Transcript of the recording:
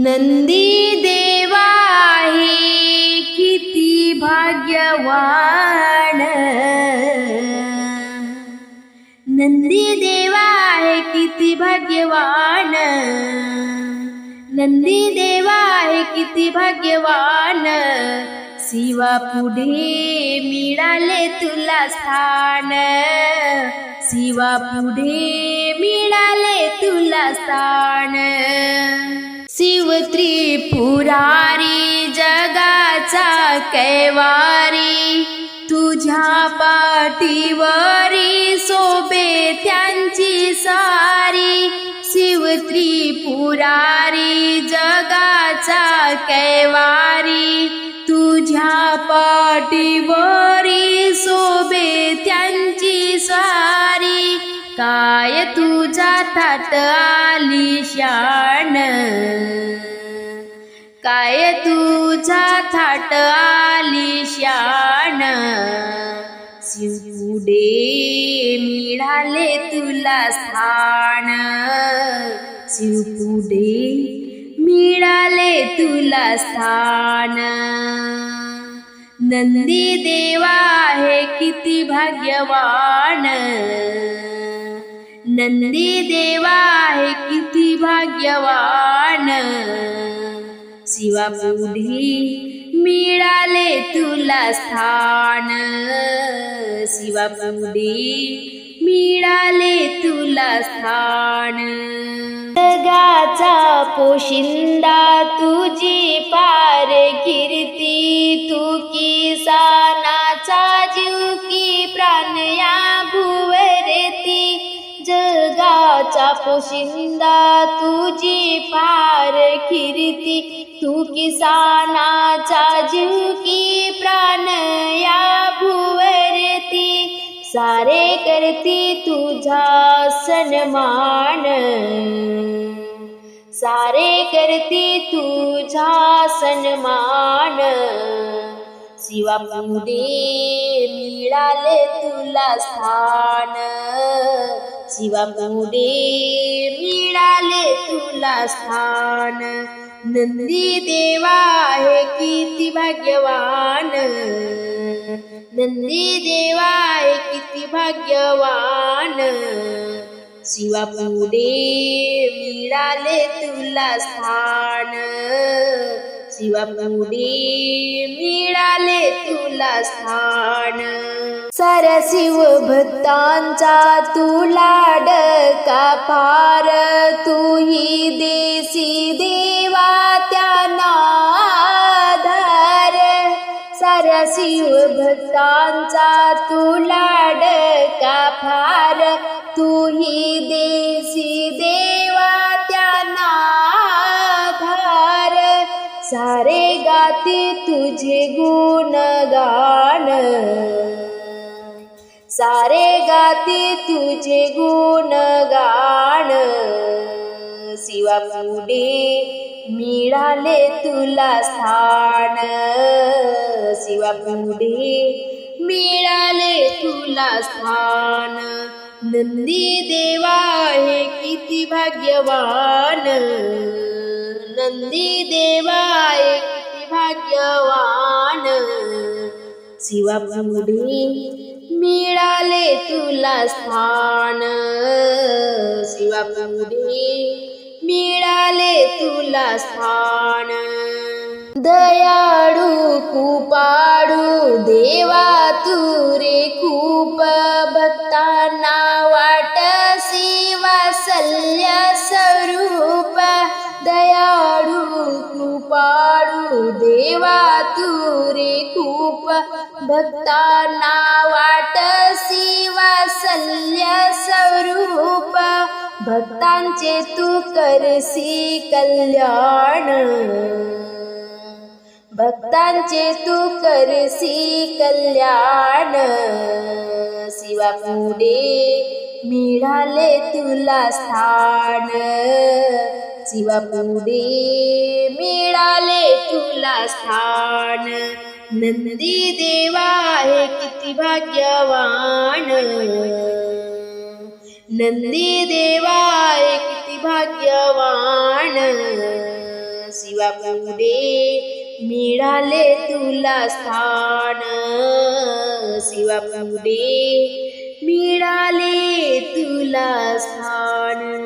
नंदी देवा आहे किती भाग्यवान. नंदी देवा आहे किती भाग्यवान. नंदी देवा आहे किती भाग्यवान. शिवा पुढे मिळाले तुला स्थान. शिवा पुढे मिळाले तुला स्थान. त्रिपुरारी जगाचा कैवारी तुझ्या पाठीवरी सोबे त्यांची सारी. शिवत्री पुरारी जगाचा कैवारी तुझ्या पाठीवरी सोबे त्यांची सारी. काय तुझा थाट आली शान? तुझा थाट आली शान. शिवडे मिळाले तुला स्थान. शिवपुडे मिळाले तुला स्थान. नंदी देवा आहे किती भाग्यवान. नंदी देवा आहे किती भाग्यवान. शिवा पुढे मिळाले तुला स्थान. शिवा पुढे मिळाले तुला स्थान. जगाचा पोशिंदा तुझी पार गिरी जगाचा तुझी पार कीर्ती तू किसानाचा जीव की प्राण या भुवरती. सारे करती तुझा सन्मान. सारे करती तुझा सन्मान. शिवा पुढे मिळाले तुला स्थान. शिवा मिळाले तुला स्थान. नंदी देवा आहे किती भाग्यवान. नंदी देवा आहे किती भाग्यवान. शिवापुढे मिळाले तुला स्थान. शिवा मिळाले तुला स्थान. सरशिव शिव भक्तांचा तुला डका फार तू ही देसी देवा त्यांना नाधार सरशिव शिव भक्तांचा तुला डका फार तू ही देसी सारे गाते तुझे गुणगान। सारे गाते तुझे गुणगान। शिवा पुढे मिळाले तुला स्थान। शिवा पुढे मिळाले तुला स्थान। नंदी देवा हे किती भाग्यवान। नंदी देवाय भाग्यवान. शिवा मिळाले तुला स्थान. शिवा मिळाले तुला स्थान. दयाळू कुपाडू देवा तू रे कु कृपाळू देवा तू रे खूप भक्तांना वाटसी वासल्य स्वरूप. भक्तांचे तू करसी कल्याण. भक्तांचे तू करसी कल्याण. शिवा पुढे मिळाले तुला स्थान. शिवा पुढे मिळाले तुला स्थान. नंदी देवा हे किती भाग्यवान. नंदी देवा हे किती भाग्यवान. शिवापुढे मिळाले तुला स्थान. शिवापुढे मिळाले तुला स्थान.